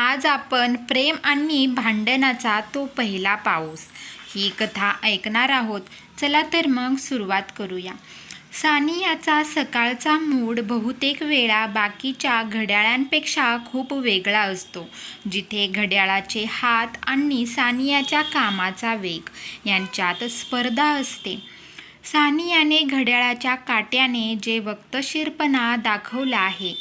आज आपण प्रेम आणि भांडणाचा तो पहिला पाऊस. ही कथा ऐकणार आहोत. चला तर मग सुरुवात करूया. सानियाचा सकाळचा मूड बहुतेक वेळा बाकीच्या घड्याळांपेक्षा खूप वेगळा असतो. जिथे घड्याळाचे हात आणि सानियाच्या कामाचा वेग यांच्यात स्पर्धा असते. सानियाने घड्याळाच्या काट्याने जे वक्तशीरपणा दाखवला आहे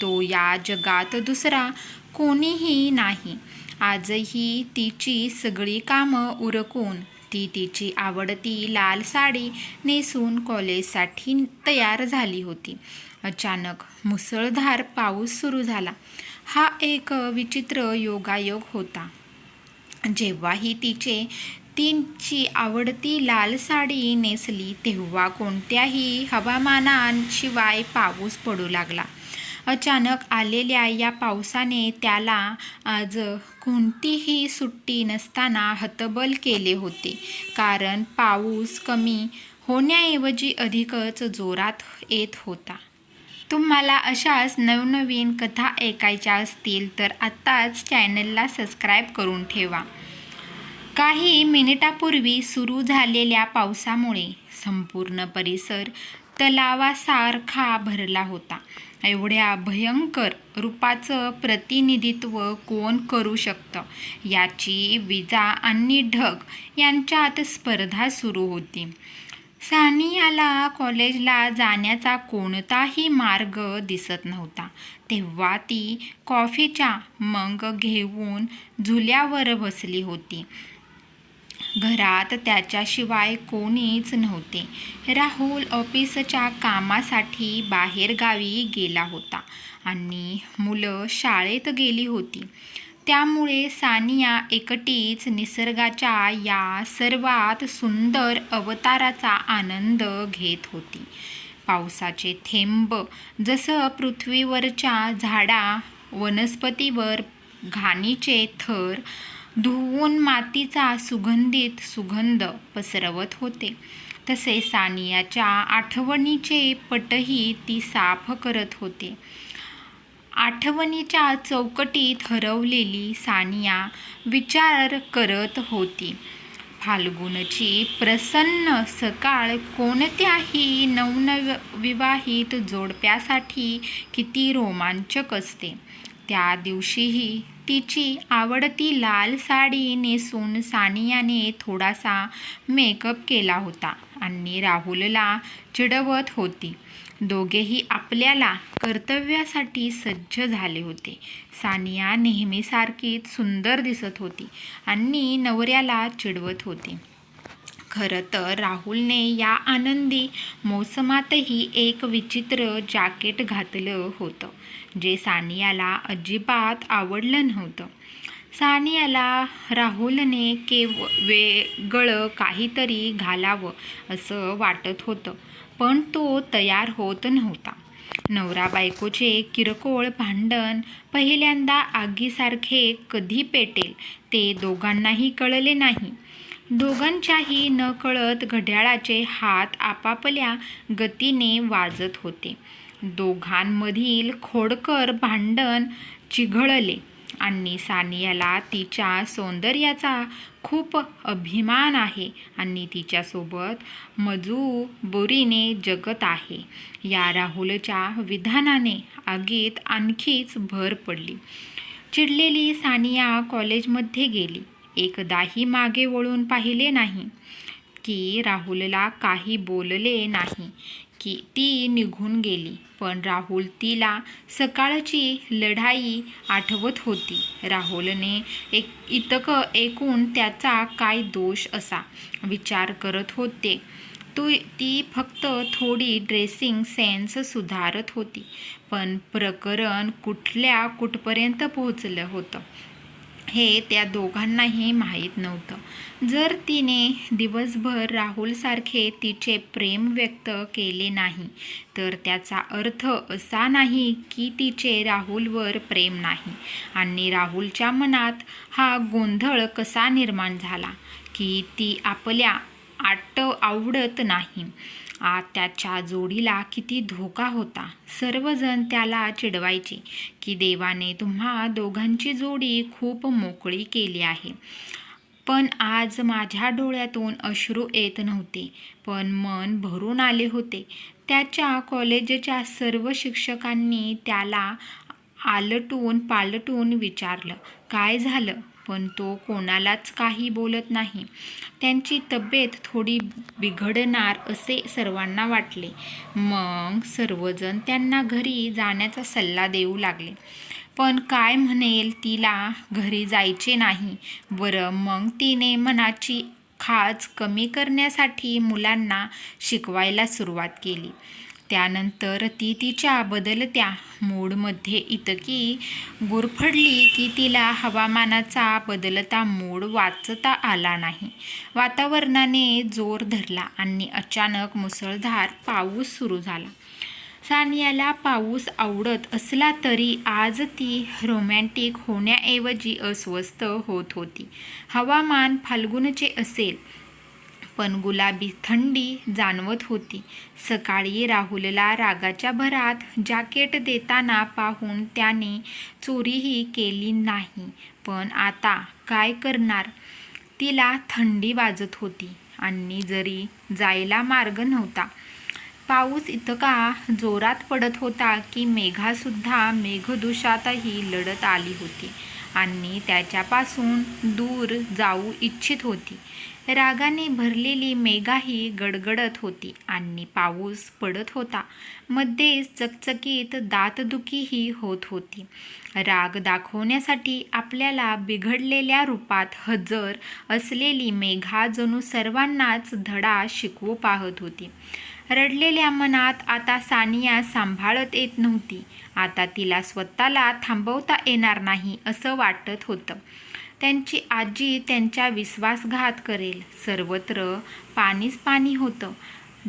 तो या जगात दुसरा कोणीही नाही. आजही तिची सगळी कामं उरकून ती तिची आवडती लाल साडी नेसून कॉलेजसाठी तयार झाली होती. अचानक मुसळधार पाऊस सुरू झाला. हा एक विचित्र योगायोग होता. जेव्हाही तिचे तिची आवडती लाल साडी नेसली तेव्हा कोणत्याही हवामानाशिवाय पाऊस पडू लागला. अचानक आलेल्या या पावसाने त्याला आज कोणतीही सुट्टी नसताना हतबल केले होते. कारण पाऊस कमी होण्याऐवजी अधिकच जोरात येत होता. तुम्हाला अशाच नवनवीन कथा ऐकायच्या असतील तर आत्ताच चॅनलला सबस्क्राईब करून ठेवा. काही मिनिटापूर्वी सुरू झालेल्या पावसामुळे संपूर्ण परिसर तलावासारखा भरला होता. एवढ्या भयंकर रूपाचं प्रतिनिधित्व कोण करू शकतं? याची विजा आणि ढग यांच्यात स्पर्धा सुरू होती. सानियाला कॉलेजला जाण्याचा कोणताही मार्ग दिसत नव्हता. तेव्हा ती कॉफीच्या मग घेऊन झुल्यावर बसली होती. घरात त्याच्याशिवाय कोणीच नव्हते. राहुल ऑफिसच्या कामासाठी बाहेरगावी गेला होता आणि मुलं शाळेत गेली होती. त्यामुळे सानिया एकटीच निसर्गाच्या या सर्वात सुंदर अवताराचा आनंद घेत होती. पावसाचे थेंब जसं पृथ्वीवरच्या झाडा वनस्पतीवर घाणीचे थर धुवून मातीचा सुगंधित सुगंध पसरवत होते. तसे सानियाच्या आठवणीचे पटही ती साफ करत होते. आठवणीच्या चौकटीत हरवलेली सानिया विचार करत होती. फाल्गुनची प्रसन्न सकाळ कोणत्याही नवनविवाहित जोडप्यासाठी किती रोमांचक असते. त्या दिवशीही तिची आवडती लाल साडी नेसून सानियाने थोडासा मेकअप केला होता आणि राहुलला चिडवत होती. दोघेही आपल्याला कर्तव्यासाठी सज्ज झाले होते. सानिया नेहमीसारखीच सुंदर दिसत होती आणि नवऱ्याला चिडवत होती. खरं तर राहुलने या आनंदी मोसमातही एक विचित्र जॅकेट घातलं होतं जे सानियाला अजिबात आवडलं नव्हतं. सानियाला राहुलने केव वेगळं काहीतरी घालावं असं वाटत होतं पण तो तयार होत नव्हता. नवरा बायकोचे किरकोळ भांडण पहिल्यांदा आगीसारखे कधी पेटेल ते दोघांनाही कळले नाही. दोघांच्याही नकळत घड्याळाचे हात आपापल्या गतीने वाजत होते. दोघांमधील खोडकर भांडण चिघळले आणि सानियाला तिच्या सौंदर्याचा खूप अभिमान आहे आणि तिच्यासोबत मजबुरीने जगत आहे. या राहुलच्या विधानाने आगीत आणखीच भर पडली. चिडलेली सानिया कॉलेजमध्ये गेली. एकदाही मागे वळून पाहिले नाही. की राहुलला काही बोलले नाही. की ती निघून गेली. पण राहुल तिला सकाळची लढाई आठवत होती. राहुलने एक इतकं ऐकून त्याचा काय दोष असा विचार करत होते. तो ती फक्त थोडी ड्रेसिंग सेन्स सुधारत होती. पण प्रकरण कुठल्या कुठपर्यंत पोहोचलं होतं? हे त्या दोघांनाही माहीत नव्हतं. जर तिने दिवसभर राहुलसारखे तिचे प्रेम व्यक्त केले नाही तर त्याचा अर्थ असा नाही की तिचे राहुलवर प्रेम नाही. आणि राहुलच्या मनात हा गोंधळ कसा निर्माण झाला की ती आपल्या आट आवडत नाही. आत त्याच्या जोडीला किती धोका होता. सर्वजण त्याला चिडवायचे की देवाने तुम्हा दोघांची जोडी खूप मोकळी केली आहे. पण आज माझ्या डोळ्यातून अश्रू येत नव्हते पण मन भरून आले होते. त्याच्या कॉलेजच्या सर्व शिक्षकांनी त्याला आलटून पालटून विचारलं काय झालं? पण तो कोणालाच काही बोलत नाही. त्यांची तब्येत थोडी बिघडणार असे सर्वांना वाटले. मग सर्वजण त्यांना घरी जाण्याचा सल्ला देऊ लागले. पण काय म्हणेल तिला घरी जायचे नाही. बरं मग तिने मनाची खाज कमी करण्यासाठी मुलांना शिकवायला सुरुवात केली. त्यानंतर ती तिच्या बदलत्या मूडमध्ये इतकी गुरफडली की तिला हवामानाचा बदलता मूड वाचता आला नाही. वातावरणाने जोर धरला आणि अचानक मुसळधार पाऊस सुरू झाला. सानियाला पाऊस आवडत असला तरी आज ती रोमॅन्टिक होण्याऐवजी अस्वस्थ होत होती. हवामान फाल्गुनचे असेल. पण गुलाबी थंडी जाणवत होती. सकाळी राहुलला रागाच्या भरात जॅकेट देताना पाहून त्याने चोरीही केली नाही. पण आता काय करणार? तिला थंडी वाजत होती आणि जरी जायला मार्ग नव्हता. पाऊस इतका जोरात पडत होता की मेघासुद्धा मेघदुषातही लढत आली होती आणि त्याच्यापासून दूर जाऊ इच्छित होती. रागाने भरलेली मेघाही गडगडत होती. आणि पाऊस पडत होता. मध्येच चकचकीत दातदुखीही होत होती. राग दाखवण्यासाठी आपल्याला बिघडलेल्या रूपात हजर असलेली मेघा जणू सर्वांनाच धडा शिकवू पाहत होती. रडलेल्या मनात आता सानिया सांभाळत येत नव्हती. आता तिला स्वतःला थांबवता येणार नाही असं वाटत होतं. त्यांची आजी त्यांच्या विश्वासघात करेल. सर्वत्र पाणीच पाणी होतं.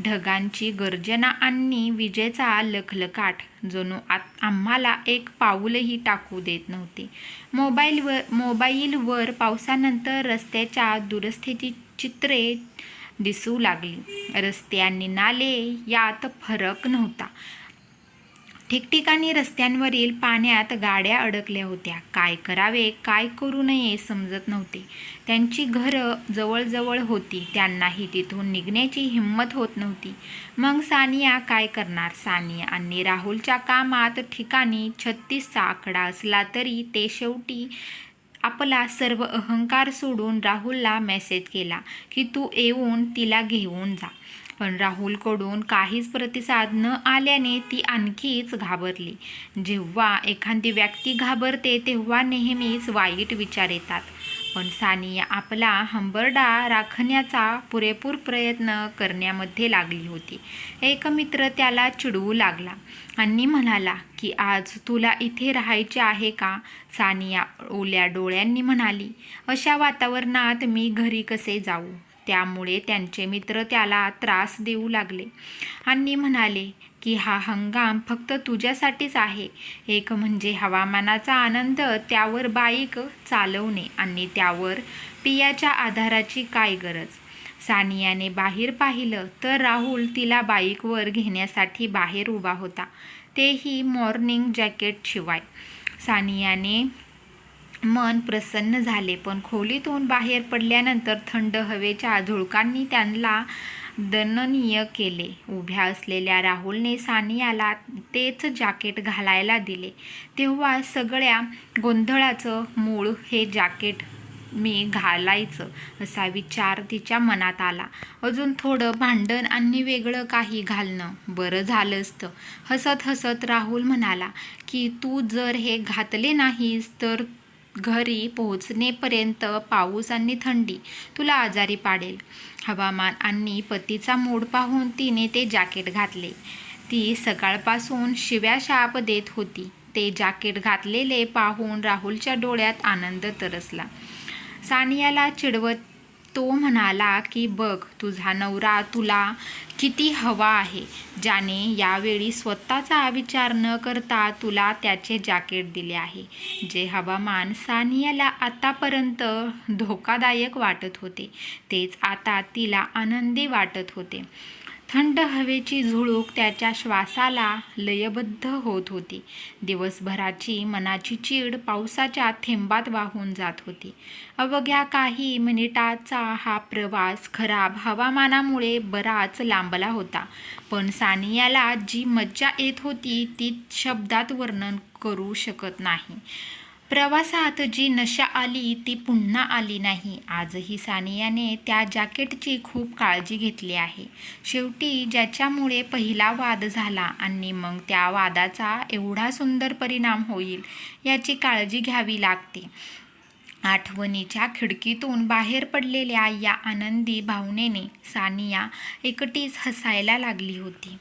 ढगांची गर्जना आणि विजेचा लखलकाट जणू आत आम्हाला एक पाऊलही टाकू देत नव्हते. मोबाईलवर मोबाईलवर पावसानंतर रस्त्याच्या दुरस्थेची चित्रे दिसू लागली. रस्ते आणि नाले यात फरक नव्हता. ठिकठिकाणी रस्त्यांवरील पाण्यात गाड्या अडकल्या होत्या. काय करावे काय करू नये समजत नव्हते. त्यांची घरं जवळजवळ होती. त्यांनाही तिथून निघण्याची हिंमत होत नव्हती. मग सानिया काय करणार? सानिया आणि राहुलच्या कामात ठिकाणी छत्तीसचा आकडा असला तरी ते शेवटी आपला सर्व अहंकार सोडून राहुलला मेसेज केला की तू येऊन तिला घेऊन जा. पण राहुलकडून काहीच प्रतिसाद न आल्याने ती आणखीच घाबरली. जेव्हा एखादी व्यक्ती घाबरते तेव्हा नेहमीच वाईट विचार येतात. पण सानिया आपला हंबरडा राखण्याचा पुरेपूर प्रयत्न करण्यामध्ये लागली होती. एक मित्र त्याला चिडवू लागला. आणि म्हणाला की आज तुला इथे राहायचे आहे का? सानिया ओल्या डोळ्यांनी म्हणाली. अशा वातावरणात मी घरी कसे जाऊ? त्यामुळे त्यांचे मित्र त्याला त्रास देऊ लागले. आणि म्हणाले की हा हंगाम फक्त तुझ्यासाठीच आहे. एक म्हणजे हवामानाचा आनंद त्यावर बाईक चालवणे आणि त्यावर पियाच्या आधाराची काय गरज? सानियाने बाहेर पाहिलं तर राहुल तिला बाईकवर घेण्यासाठी बाहेर उभा होता. तेही मॉर्निंग जॅकेटशिवाय सानियाने मन प्रसन्न झाले पण खोलीतून बाहेर पडल्यानंतर थंड हवेच्या झुळकांनी त्यांना दननीय केले. उभ्या असलेल्या राहुलने सानियाला तेच जॅकेट घालायला दिले. तेव्हा सगळ्या गोंधळाचं मूळ हे जॅकेट मी घालायचं असा विचार तिच्या मनात आला. अजून थोडं भांडण आणि वेगळं काही घालणं बरं झालं असतं. हसत हसत राहुल म्हणाला की तू जर हे घातले नाहीस तर घरी पोहोचणेपर्यंत पाऊस आणि थंडी तुला आजारी पाडेल. हवामान आणि पतीचा मूड पाहून तिने ते जॅकेट घातले. ती सकाळपासून शिव्या शाप देत होती. ते जॅकेट घातलेले पाहून राहुलच्या डोळ्यात आनंद तरसला. सानियाला चिडवत तो म्हणाला की बघ तुझा नवरा तुला किती हवा आहे ज्याने यावेळी स्वतःचा विचार न करता तुला त्याचे जॅकेट दिले आहे जे हवामान सानियाला आतापर्यंत धोकादायक वाटत होते. तेच आता तिला आनंदी वाटत होते. थंड हवेची झुळूक त्याच्या श्वासाला लयबद्ध होत होती. दिवसभराची मनाची चीड पावसाच्या थेंबात वाहून जात होती. अवघ्या काही मिनिटाचा हा प्रवास खराब हवामानामुळे बराच लांबला होता. पण सानियाला जी मज्जा येत होती ती शब्दात वर्णन करू शकत नाही. प्रवासात जी नशा आली ती पुन्हा आली नाही. आजही सानियाने त्या जॅकेटची खूप काळजी घेतली आहे. शेवटी ज्याच्यामुळे पहिला वाद झाला आणि मग त्या वादाचा एवढा सुंदर परिणाम होईल याची काळजी घ्यावी लागते. आठवणीच्या खिडकीतून बाहेर पडलेल्या या आनंदी भावनेने सानिया एकटीच हसायला लागली होती.